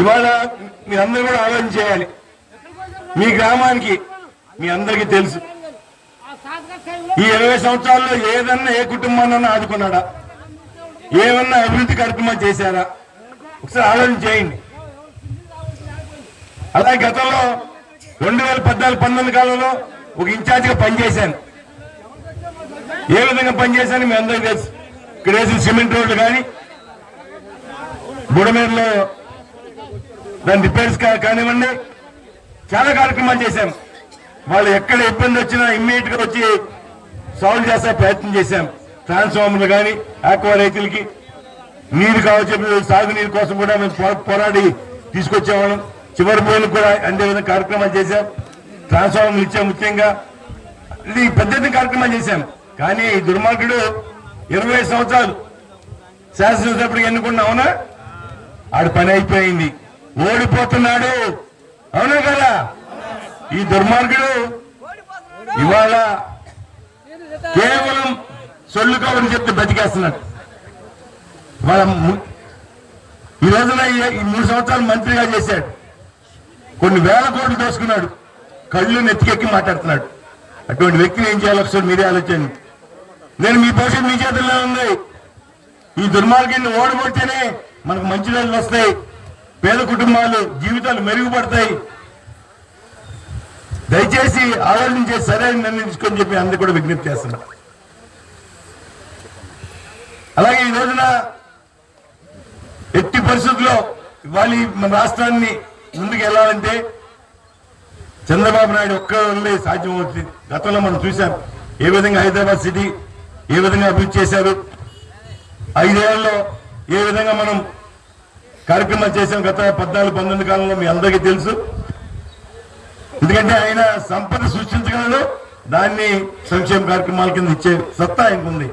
ఇవాళ మీరందరూ కూడా ఆలోచన చేయాలి. మీ గ్రామానికి మీ అందరికీ తెలుసు. ఈ ఇరవై సంవత్సరాల్లో ఏదన్నా ఏ కుటుంబాన్ని ఆదుకున్నాడా? ఏమన్నా అభివృద్ధి కార్యక్రమం చేశారా? ఒకసారి ఆలోచన చేయండి. అలా గతంలో రెండు వేల పద్నాలుగు పంతొమ్మిది కాలంలో ఒక ఇన్ఛార్జిగా పనిచేశాను. ఏ విధంగా పనిచేశాను మీ అందరికీ తెలుసు. ఇక్కడ వేసిన సిమెంట్ రోడ్లు కానీ బుడమేరులో దాని రిపేర్స్ కానివ్వండి చాలా కార్యక్రమాలు చేశాం. వాళ్ళు ఎక్కడ ఇబ్బంది వచ్చినా ఇమ్మీడియట్గా వచ్చి సాల్వ్ చేసే ప్రయత్నం చేశాం. ట్రాన్స్ఫార్మర్లు కానీ ఆక్వా రైతులకి నీరు కావచ్చు సాగునీరు కోసం కూడా మేము పోరాడి తీసుకొచ్చేవాళ్ళం. చివరి భూములకు కూడా అంతే విధంగా కార్యక్రమాలు చేశాం. ట్రాన్స్ఫార్మర్లు ఇచ్చాం ముఖ్యంగా. ఇది పెద్ద కార్యక్రమాలు చేశాం. కానీ దుర్మార్గుడు ఇరవై సంవత్సరాలు శాసనసభ్యుడికి ఎన్నుకున్నా అవునా ఆడు పని అయిపోయింది. ఓడిపోతున్నాడు. అవునా కదా? ఈ దుర్మార్గుడు ఇవాళ కేవలం సొల్లు కబుర్లు చెప్తే బతికేస్తున్నాడు. వాళ్ళ ము- ఈ రోజున ఈ- మూడు సంవత్సరాలు మంత్రిగా చేశాడు. కొన్ని వేల కోట్లు దోసుకున్నాడు. కళ్ళు నెత్తికెక్కి మాట్లాడుతున్నాడు. అటువంటి వ్యక్తిని ఏం చేయాలో ఒకసారి మీరే ఆలోచన నేను మీ భవిష్యత్తు మీ చేతుల్లో ఉంది. ఈ దుర్మార్గాన్ని ఓడగొడితేనే మనకు మంచి రోజులు వస్తాయి. పేద కుటుంబాలు జీవితాలు మెరుగుపడతాయి. దయచేసి ఆలోచించే సరైన నిర్ణయం తీసుకొని చెప్పి అందరు కూడా విజ్ఞప్తి చేస్తున్నారు అలాగే ఈ రోజున ఎట్టి పరిస్థితుల్లో ఇవాళ మన రాష్ట్రాన్ని ముందుకు వెళ్ళాలంటే చంద్రబాబు నాయుడు ఒక్కళ్ళే సాధ్యమవుతుంది సాధ్యం అవుతుంది. గతంలో మనం చూసాం ఏ విధంగా హైదరాబాద్ సిటీ ఏ విధంగా అభివృద్ధి చేశారు. ఐదేళ్ళలో ఏ విధంగా మనం కార్యక్రమాలు చేశాం గత పద్నాలుగు పంతొమ్మిది కాలంలో మీ అందరికీ తెలుసు. ఎందుకంటే ఆయన సంపద సృష్టించగలడు దాన్ని సంక్షేమ కార్యక్రమాల కింద ఇచ్చే సత్తా ఆయనకుంది.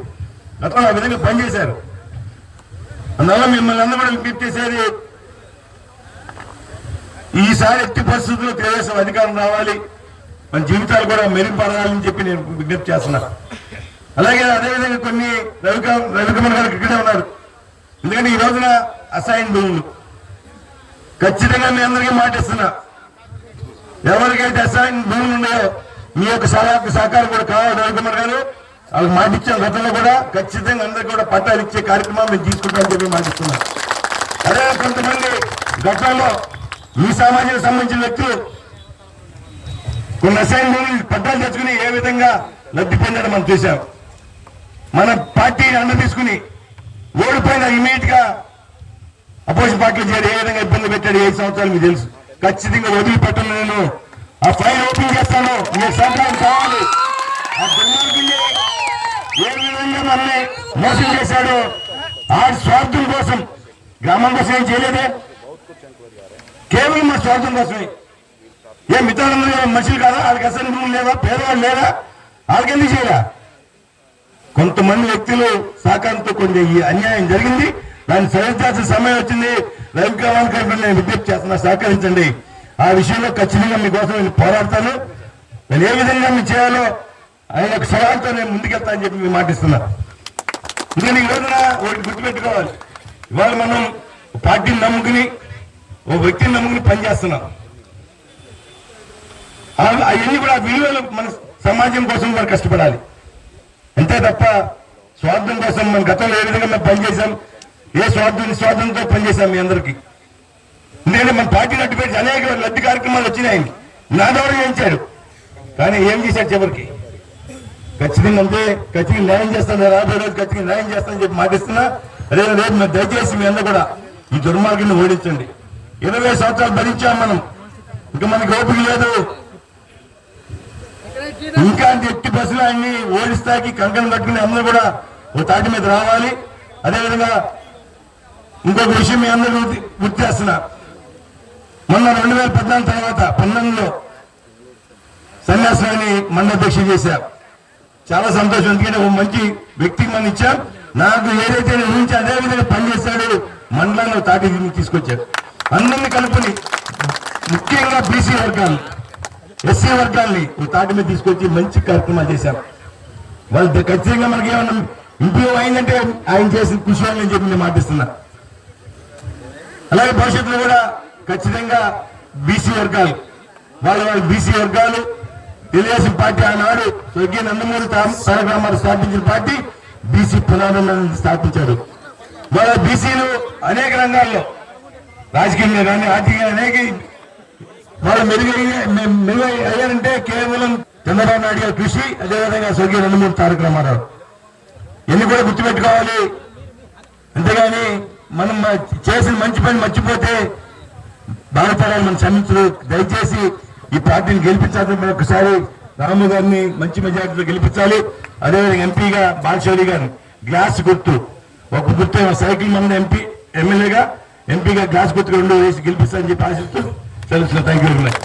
గతంలో ఆ విధంగా పనిచేశారు. అందువల్ల మిమ్మల్ని అందరూ కూడా విజ్ఞప్తి చేసేది ఈసారి ఎట్టి పరిస్థితుల్లో తెలుగుదేశం అధికారం రావాలి మన జీవితాలు కూడా మెరుగుపడాలని చెప్పి నేను విజ్ఞప్తి చేస్తున్నా. అలాగే అదేవిధంగా కొన్ని రవిక రవికుమార్ గారు ఇక్కడే ఉన్నారు. ఎందుకంటే ఈ రోజున అసైన్ భూములు ఖచ్చితంగా మీ అందరికీ మాటిస్తున్నా. ఎవరికైతే అసైన్ భూములు ఉన్నాయో మీ యొక్క సలహా సహకారం కూడా కావాలి రవికుమార్ గారు వాళ్ళకి మాటిచ్చాం గతంలో కూడా ఖచ్చితంగా అందరికీ కూడా పట్టాలు ఇచ్చే కార్యక్రమం మేము తీసుకుంటామని చెప్పి మాటిస్తున్నాం. అదే కొంతమంది గతంలో ఈ సమాజానికి సంబంధించిన వ్యక్తులు కొన్ని అసైన్ భూములు పట్టాలు తెచ్చుకుని ఏ విధంగా లబ్ధి పొందడం మనం చూసాం మన పార్టీని అండ తీసుకుని ఓడిపోయిన ఇమీడియట్గా అపోజిషన్ పార్టీలు చేరి ఏ విధంగా ఇబ్బంది పెట్టాడు ఐదు సంవత్సరాలు మీకు తెలుసు. ఖచ్చితంగా వదిలిపెట్టను నేను. ఆ ఫైల్ ఓపెన్ చేస్తాను. మీ సంతానం కావాలి ఆ దుర్మార్గుల్ని ఏ విధంగా మనల్ని మోసం చేశాడో? ఆ స్వార్థం కోసం. గ్రామం కోసం ఏం చేయలేదే? కేవలం మా స్వార్థం కోసమే. ఏ మిత్రులందరూ మనుషులు కాదా? వాళ్ళకి అసలు లేదా? లేవా పేదవాళ్ళు లేదా? వాళ్ళకి ఎందుకు చేయరా? కొంతమంది వ్యక్తులు సహకారంతో కొంచెం ఈ అన్యాయం జరిగింది. దాన్ని సరిచాల్సిన సమయం వచ్చింది. రవికావాన్ గారికి నేను విజ్ఞప్తి చేస్తున్నా. సహకరించండి. ఆ విషయంలో ఖచ్చితంగా మీకోసం నేను పోరాడతాను. నేను ఏ విధంగా మీరు చేయాలో ఆయన ఒక సవాల్తో నేను ముందుకెళ్తానని చెప్పి మీ మాటిస్తున్నా నేను ఈ రోజున ఒకటి గుర్తుపెట్టుకోవాలి. ఇవాళ మనం పార్టీని నమ్ముకుని ఒక వ్యక్తిని నమ్ముకుని పనిచేస్తున్నాం. అవన్నీ కూడా విలువలు మన సమాజం కోసం మనం కష్టపడాలి. అంతే తప్ప స్వార్థం కోసం మన గతంలో ఏ విధంగా మేము పనిచేశాం ఏ స్వార్థం స్వార్థంతో పనిచేశాం మీ అందరికి? నేను మన పార్టీ నడిపేసి అనేక లబ్ధి కార్యక్రమాలు వచ్చినాయి. నా ద్వారా చేయించాడు. కానీ ఏం చేశాడు చివరికి? ఖచ్చితంగా అంటే ఖచ్చితంగా న్యాయం చేస్తాను రాబోయే రోజు ఖచ్చితంగా న్యాయం చేస్తానని చెప్పి మాటిస్తున్నా. అదే రోజు మేము దయచేసి మీ అందరూ కూడా ఈ దుర్మార్గాన్ని ఓడించండి. ఇరవై సంవత్సరాలు భరించాం మనం. ఇంకా మనకి ఓపిక లేదు. ఇంకా ఎట్టి బస్సులు అన్ని ఓడిస్తాకి కంకణం కట్టుకుని అందరూ కూడా ఓ తాటి మీద రావాలి. అదేవిధంగా ఇంకొక విషయం మీ అందరూ గుర్తు- చేస్తున్నా మొన్న రెండు వేల పద్నాలుగు తర్వాత పంతొమ్మిదిలో సన్యాసాన్ని మండధ్యక్ష చేశాం. చాలా సంతోషం. ఎందుకంటే ఒక మంచి వ్యక్తికి మనం ఇచ్చాం. నాకు ఏదైతే ఊహించి అదే విధంగా పనిచేస్తాడు మండలంలో తాటి తీసుకొచ్చాడు. అందరినీ కలుపుని ముఖ్యంగా బీసీ వర్గాలు ఎస్సీ వర్గాల్ని తాటి మీద తీసుకొచ్చి మంచి కార్యక్రమాలు చేశాం. వాళ్ళు ఖచ్చితంగా మనకి ఏమన్నా ఇంప్రూవ్ అయిందంటే ఆయన చేసిన కృషి అని చెప్పి నేను మాటిస్తున్నా. అలాగే భవిష్యత్తులో కూడా ఖచ్చితంగా బీసీ వర్గాలు వాళ్ళ వాళ్ళ బీసీ వర్గాలు తెలుగుదేశం పార్టీ ఆనాడు స్వర్గీయ నందమూరి తార- స్థాపించిన పార్టీ బీసీ పునాదులను స్థాపించాడు వాళ్ళ బీసీలు అనేక రంగాల్లో రాజకీయంగా కానీ ఆర్థికంగా అనేక వాళ్ళు మెరుగైన మె- మెరుగై అయ్యారంటే కేవలం చంద్రబాబు నాయుడు గారి కృషి అదేవిధంగా స్వర్గీయ నందమూరి తారక రామారావు. ఎన్ని కూడా గుర్తుపెట్టుకోవాలి. అంతేగాని మనం చేసిన మంచి పని మర్చిపోతే బాధపడాలి మన క్షమించరు దయచేసి ఈ పార్టీని గెలిపించాలని ఒకసారి రాము గారిని మంచి మెజార్టీతో గెలిపించాలి. అదేవిధంగా ఎంపీగా బాలశౌరి గారు గ్లాస్ గుర్తు. ఒక గుర్తు సైకిల్ మంది ఎంపీ ఎమ్మెల్యేగా ఎంపీగా గ్లాస్ గుర్తు రెండు వేసి గెలిపిస్తారని చెప్పి ఆశిస్తూ సెలవుస్తున్నాను థ్యాంక్ యూ వెరీ మచ్.